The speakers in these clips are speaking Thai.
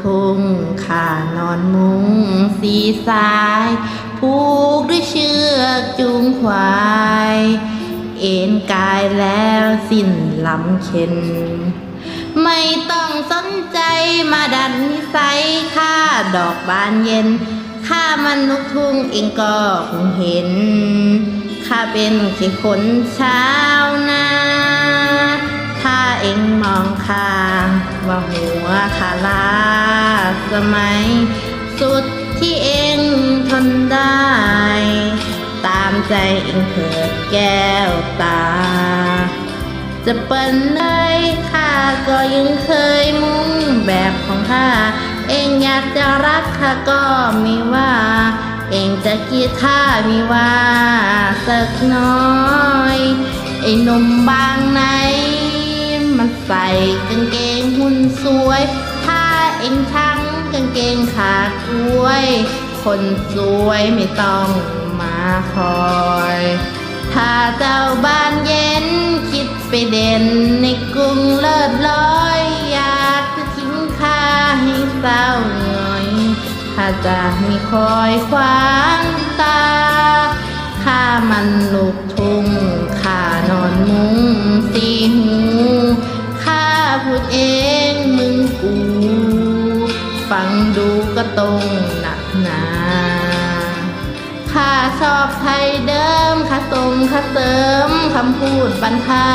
ทุ่งข้านอนมุงสีสาย ผูกด้วยเชือกจูงควาย เอ็นกายแล้วสิ้นลำเข็น ไม่ต้องสนใจมาดันนิสัยข้าดอกบานเย็นข้ามันลูกทุ่งเองก็คงเห็นข้าเป็นแค่คนชาวนา สมัย สุดที่เองทนได้ ตามใจเองเถิดแก้วตา จะเปิ้นเลยข้าก็ยังเคยมุ่งแบบของข้า เองอยากจะรักข้าก็มีว่า เองจะกีดท่ามีว่าสักน้อยไอ้นมบางไหนมันใส่กางเกงหุ่นสวย ถ้าเองทั้ง กางเกงขากล้วย คนสวยไม่ต้องมาคอย ถ้าเจ้าบ้านเย็น คิดไปเด่นในกรุงเลิศลอย อยากจะทิ้งข้าให้เศร้าหน่อยข้าจะมีคอยขวางตา ข้ามันลูกทุ่งข้านอนมุงสีหู ฟังดูก็ตรงหนักหนาข้าชอบไทยเดิมข้าสมข้าเสริมคำพูดบรรพา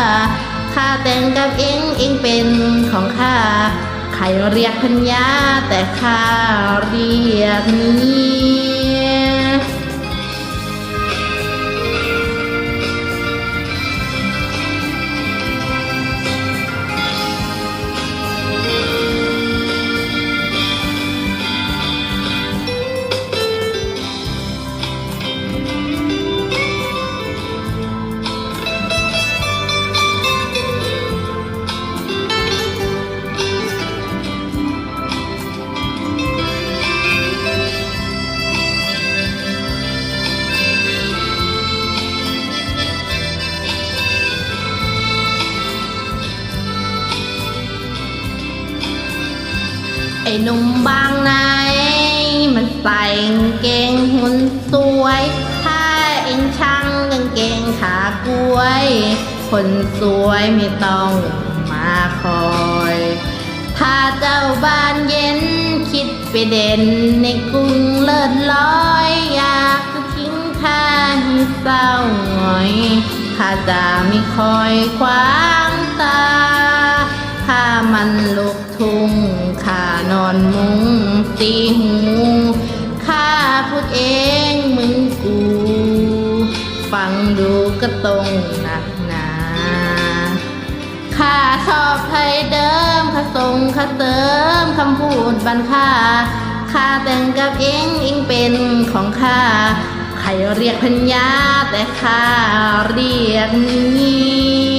ข้าแต่งกับเองเองเป็นของข้าใครเรียกพัญญาแต่ข้าเรียกเไอ้หนุ่มบางไหนมันใส่กางเกงหุ่นสวย ถ้าเองช่างกางเกงขากล้วย คนสวยไม่ต้องมาคอย ถ้าเจ้าบ้านเย็นคิดไปเด่นในกรุงเลิศลอย อยากจะทิ้งข้าให้เศร้าหงอยข้าจะไม่คอยขวางตาข้ามันลูก มุงตีหูข้าพูดเองมึงกู ฟังดูก็ตรงหนักหนาข้าชอบไทยเดิมข้าทรงข้าเติมคำพูดบันค่าข้าแต่งกับเองเองเป็นของข้าใครเรียกพัญญาแต่ข้าเรียกเมี